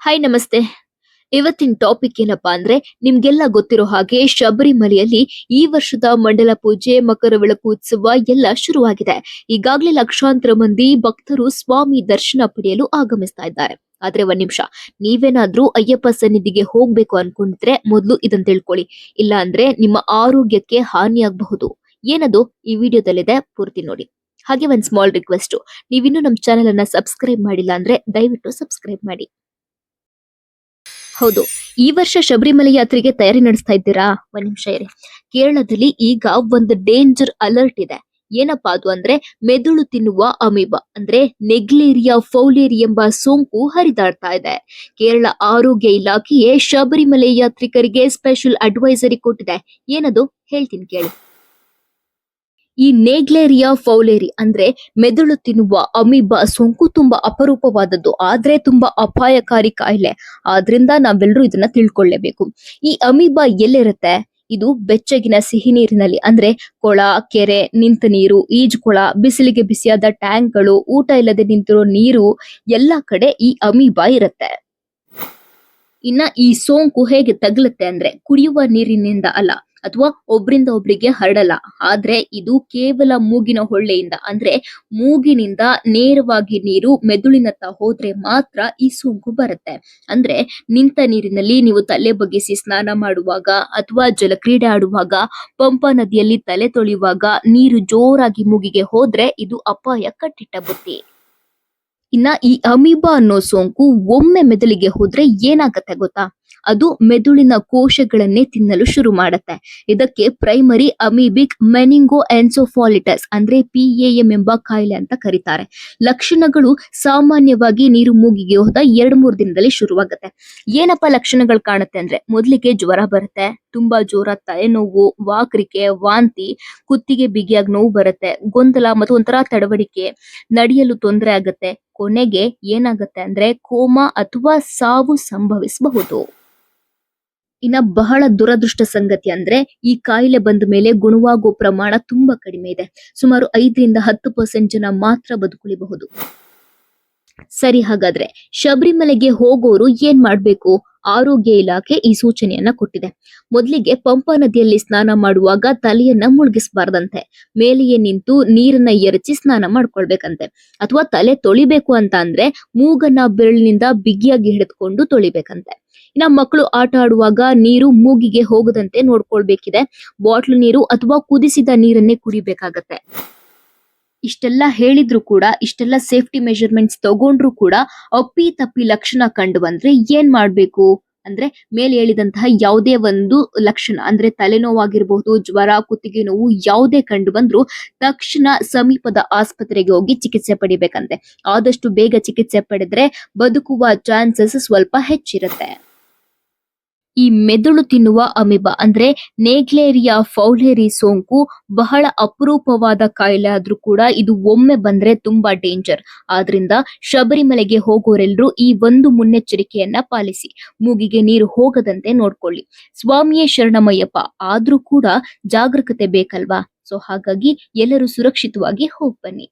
Hi ನಮಸ್ತೆ. ಇವತ್ತಿನ topic ಏನಪ್ಪಾ ಅಂದ್ರೆ ನಿಮ್ಗೆಲ್ಲ ಗೊತ್ತಿರೋ ಹಾಗೆ ಶಬರಿಮಲೆಯಲ್ಲಿ ಈ ವರ್ಷದ ಮಂಡಲ ಪೂಜೆ, ಮಕರ ಬೆಳಕು ಉತ್ಸವ ಎಲ್ಲ ಶುರುವಾಗಿದೆ. ಈಗಾಗಲೇ ಲಕ್ಷಾಂತರ ಮಂದಿ ಭಕ್ತರು ಸ್ವಾಮಿ ದರ್ಶನ ಪಡೆಯಲು ಆಗಮಿಸ್ತಾ ಇದ್ದಾರೆ. ಆದ್ರೆ ಒಂದ್ ನಿಮಿಷ, ನೀವೇನಾದ್ರೂ ಅಯ್ಯಪ್ಪ ಸನ್ನಿಧಿಗೆ ಹೋಗ್ಬೇಕು ಅನ್ಕೊಂಡಿದ್ರೆ ಮೊದಲು ಇದನ್ನ ತಿಳ್ಕೊಳ್ಳಿ. ಇಲ್ಲ ಅಂದ್ರೆ ನಿಮ್ಮ ಆರೋಗ್ಯಕ್ಕೆ ಹಾನಿಯಾಗಬಹುದು. ಏನದು? ಈ ವಿಡಿಯೋದಲ್ಲಿದೆ, ಪೂರ್ತಿ ನೋಡಿ. ಹಾಗೆ ಒಂದ್ ಸ್ಮಾಲ್ ರಿಕ್ವೆಸ್ಟ್ ನೀವಿನ್ನೂ ನಮ್ಮ ಚಾನೆಲ್ ಅನ್ನ ಸಬ್ಸ್ಕ್ರೈಬ್ ಮಾಡಿಲ್ಲ ಅಂದ್ರೆ ದಯವಿಟ್ಟು ಸಬ್ಸ್ಕ್ರೈಬ್ ಮಾಡಿ. ಹೌದು. ಈ ವರ್ಷ ಶಬರಿಮಲೆ ಯಾತ್ರೆಗೆ ತಯಾರಿ ನಡೆಸ್ತಾ ಇದ್ದೀರಾ? ಒಂದ್ ನಿಮಿಷ ಇರಿ. ಕೇರಳದಲ್ಲಿ ಈಗ ಒಂದು ಡೇಂಜರ್ ಅಲರ್ಟ್ ಇದೆ. ಏನಪ್ಪಾ ಅದು ಅಂದ್ರೆ ಮೆದುಳು ತಿನ್ನುವ ಅಮೀಬಾ, ಅಂದ್ರೆ ನೆಗ್ಲೇರಿಯಾ ಫೌಲೇರಿ ಎಂಬ ಸೋಂಕು ಹರಿದಾಡ್ತಾ ಇದೆ. ಕೇರಳ ಆರೋಗ್ಯ ಇಲಾಖೆಯೇ ಶಬರಿಮಲೆ ಯಾತ್ರಿಕರಿಗೆ ಸ್ಪೆಷಲ್ ಅಡ್ವೈಸರಿ ಕೊಟ್ಟಿದೆ. ಏನದು? ಹೇಳ್ತೀನಿ ಕೇಳಿ. ಈ ನೇಗ್ಲೇರಿಯಾ ಫೌಲೇರಿ ಅಂದ್ರೆ ಮೆದುಳು ತಿನ್ನುವ ಅಮೀಬಾ, ಸೋಂಕು ತುಂಬಾ ಅಪರೂಪವಾದದ್ದು. ಆದ್ರೆ ತುಂಬಾ ಅಪಾಯಕಾರಿ ಕಾಯಿಲೆ. ಆದ್ರಿಂದ ನಾವೆಲ್ಲರೂ ಇದನ್ನ ತಿಳ್ಕೊಳ್ಳೇಬೇಕು. ಈ ಅಮೀಬಾ ಎಲ್ಲಿರುತ್ತೆ? ಇದು ಬೆಚ್ಚಗಿನ ಸಿಹಿ ನೀರಿನಲ್ಲಿ. ಅಂದ್ರೆ ಕೊಳ, ಕೆರೆ, ನಿಂತ ನೀರು ಈಜುಕೊಳ ಬಿಸಿಲಿಗೆ ಬಿಸಿಯಾದ ಟ್ಯಾಂಕ್ಗಳು, ಊಟ ಇಲ್ಲದೆ ನಿಂತಿರೋ ನೀರು, ಎಲ್ಲಾ ಕಡೆ ಈ ಅಮೀಬಾ ಇರುತ್ತೆ. ಇನ್ನ ಈ ಸೋಂಕು ಹೇಗೆ ತಗಲುತ್ತೆ ಅಂದ್ರೆ ಕುಡಿಯುವ ನೀರಿನಿಂದ ಅಲ್ಲ. ಅಥವಾ ಒಬ್ರಿಂದ ಒಬ್ರಿಗೆ ಹರಡಲ್ಲ. ಆದ್ರೆ ಇದು ಕೇವಲ ಮೂಗಿನ ಹೊಳ್ಳೆಯಿಂದ, ಅಂದ್ರೆ ಮೂಗಿನಿಂದ ನೇರವಾಗಿ ನೀರು ಮೆದುಳಿನತ್ತ ಹೋದ್ರೆ ಮಾತ್ರ ಈ ಸೋಂಕು ಬರುತ್ತೆ. ಅಂದ್ರೆ ನಿಂತ ನೀರಿನಲ್ಲಿ ನೀವು ತಲೆ ಬಗ್ಗಿಸಿ ಸ್ನಾನ ಮಾಡುವಾಗ ಅಥವಾ ಜಲಕ್ರೀಡೆ ಆಡುವಾಗ, ಪಂಪಾ ನದಿಯಲ್ಲಿ ತಲೆ ತೊಳೆಯುವಾಗ ನೀರು ಜೋರಾಗಿ ಮೂಗಿಗೆ ಹೋದ್ರೆ ಇದು ಅಪಾಯ ಕಟ್ಟಿಟ್ಟ ಬುತ್ತಿ ಇನ್ನ ಈ ಅಮೀಬಾ ಅನ್ನೋ ಸೋಂಕು ಒಮ್ಮೆ ಮೆದುಳಿಗೆ ಹೋದ್ರೆ ಏನಾಗತ್ತೆ ಗೊತ್ತಾ? ಅದು ಮೆದುಳಿನ ಕೋಶಗಳನ್ನೇ ತಿನ್ನಲು ಶುರು ಮಾಡುತ್ತೆ. ಇದಕ್ಕೆ ಪ್ರೈಮರಿ ಅಮೀಬಿಕ್ ಮೆನಿಂಗೋ ಎನ್ಸೋಫಾಲಿಟಸ್ ಅಂದ್ರೆ ಪಿ ಎಂ ಎಂಬ ಕಾಯಿಲೆ ಅಂತ ಕರೀತಾರೆ. ಲಕ್ಷಣಗಳು ಸಾಮಾನ್ಯವಾಗಿ ನೀರು ಮೂಗಿಗೆ ಹೋದ ಎರಡ್ ಮೂರು ದಿನದಲ್ಲಿ ಶುರುವಾಗುತ್ತೆ. ಏನಪ್ಪ ಲಕ್ಷಣಗಳು ಕಾಣುತ್ತೆ ಅಂದ್ರೆ ಮೊದಲಿಗೆ ಜ್ವರ ಬರುತ್ತೆ, ತುಂಬಾ ಜೋರ ತಲೆನೋವು ವಾಕರಿಕೆ, ವಾಂತಿ, ಕುತ್ತಿಗೆ ಬಿಗಿಯಾಗಿ ನೋವು ಬರುತ್ತೆ, ಗೊಂದಲ ಮತ್ತು ಒಂಥರ ತಡವಡಿಕೆ ನಡೆಯಲು ತೊಂದರೆ ಆಗುತ್ತೆ ಕೊನೆಗೆ ಏನಾಗುತ್ತೆ ಅಂದ್ರೆ ಕೋಮಾ ಅಥವಾ ಸಾವು ಸಂಭವಿಸಬಹುದು. ಇನ್ನ ಬಹಳ ದುರದೃಷ್ಟ ಸಂಗತಿ ಅಂದ್ರೆ ಈ ಕಾಯಿಲೆ ಬಂದ ಮೇಲೆ ಗುಣವಾಗುವ ಪ್ರಮಾಣ ತುಂಬಾ ಕಡಿಮೆ ಇದೆ. ಸುಮಾರು ಐದರಿಂದ ಹತ್ತು ಪರ್ಸೆಂಟ್ ಜನ ಮಾತ್ರ ಬದುಕುಳಿಬಹುದು. ಸರಿ, ಹಾಗಾದ್ರೆ ಶಬರಿಮಲೆಗೆ ಹೋಗೋರು ಏನ್ ಮಾಡ್ಬೇಕು? ಆರೋಗ್ಯ ಇಲಾಖೆ ಈ ಸೂಚನೆಯನ್ನ ಕೊಟ್ಟಿದೆ. ಮೊದಲಿಗೆ ಪಂಪಾ ನದಿಯಲ್ಲಿ ಸ್ನಾನ ಮಾಡುವಾಗ ತಲೆಯನ್ನ ಮುಳುಗಿಸಬಾರ್ದಂತೆ. ಮೇಲೆಯೇ ನಿಂತು ನೀರನ್ನ ಎರಚಿ ಸ್ನಾನ ಮಾಡ್ಕೊಳ್ಬೇಕಂತೆ. ಅಥವಾ ತಲೆ ತೊಳಿಬೇಕು ಅಂತ ಅಂದ್ರೆ ಮೂಗನ್ನ ಬೆರಳಿನಿಂದ ಬಿಗಿಯಾಗಿ ಹಿಡಿದುಕೊಂಡು ತೊಳಿಬೇಕಂತೆ. ಇನ್ನ ಮಕ್ಕಳು ಆಟ ಆಡುವಾಗ ನೀರು ಮೂಗಿಗೆ ಹೋಗದಂತೆ ನೋಡ್ಕೊಳ್ಬೇಕಿದೆ. ಬಾಟ್ಲು ನೀರು ಅಥವಾ ಕುದಿಸಿದ ನೀರನ್ನೇ ಕುಡಿಬೇಕಾಗತ್ತೆ. ಇಷ್ಟೆಲ್ಲ ಹೇಳಿದ್ರು ಕೂಡ, ಇಷ್ಟೆಲ್ಲ ಸೇಫ್ಟಿ ಮೆಷರ್ಮೆಂಟ್ಸ್ ತಗೊಂಡ್ರು ಕೂಡ ಅಪ್ಪಿ ತಪ್ಪಿ ಲಕ್ಷಣ ಕಂಡು ಬಂದ್ರೆ ಏನ್ ಮಾಡ್ಬೇಕು? ಅಂದ್ರೆ ಮೇಲೆ ಹೇಳಿದಂತಹ ಯಾವುದೇ ಒಂದು ಲಕ್ಷಣ, ಅಂದ್ರೆ ತಲೆನೋವಾಗಿರಬಹುದು, ಜ್ವರ, ಕುತ್ತಿಗೆ ನೋವು ಯಾವುದೇ ಕಂಡು ಬಂದ್ರು ತಕ್ಷಣ ಸಮೀಪದ ಆಸ್ಪತ್ರೆಗೆ ಹೋಗಿ ಚಿಕಿತ್ಸೆ ಪಡಿಬೇಕಂತೆ. ಆದಷ್ಟು ಬೇಗ ಚಿಕಿತ್ಸೆ ಪಡೆದ್ರೆ ಬದುಕುವ ಚಾನ್ಸಸ್ ಸ್ವಲ್ಪ ಹೆಚ್ಚಿರುತ್ತೆ. ಈ ಮೆದುಳು ತಿನ್ನುವ ಅಮಿಬಾ. ಅಂದ್ರೆ ನೇಗ್ಲೇರಿಯಾ ಫೌಲೇರಿ ಸೋಂಕು, ಬಹಳ ಅಪರೂಪವಾದ ಕಾಯಿಲೆ ಆದ್ರೂ ಕೂಡ ಇದು ಒಮ್ಮೆ ಬಂದ್ರೆ ತುಂಬಾ ಡೇಂಜರ್. ಆದ್ರಿಂದ ಶಬರಿಮಲೆಗೆ ಹೋಗೋರೆಲ್ಲರೂ ಈ ಒಂದು ಮುನ್ನೆಚ್ಚರಿಕೆಯನ್ನ ಪಾಲಿಸಿ. ಮೂಗಿಗೆ ನೀರು ಹೋಗದಂತೆ ನೋಡ್ಕೊಳ್ಳಿ. ಸ್ವಾಮಿಯೇ ಶರಣಮಯ್ಯಪ್ಪ, ಆದ್ರೂ ಕೂಡ ಜಾಗರೂಕತೆ ಬೇಕಲ್ವಾ? ಸೊ ಹಾಗಾಗಿ ಎಲ್ಲರೂ ಸುರಕ್ಷಿತವಾಗಿ ಹೋಗ್ ಬನ್ನಿ.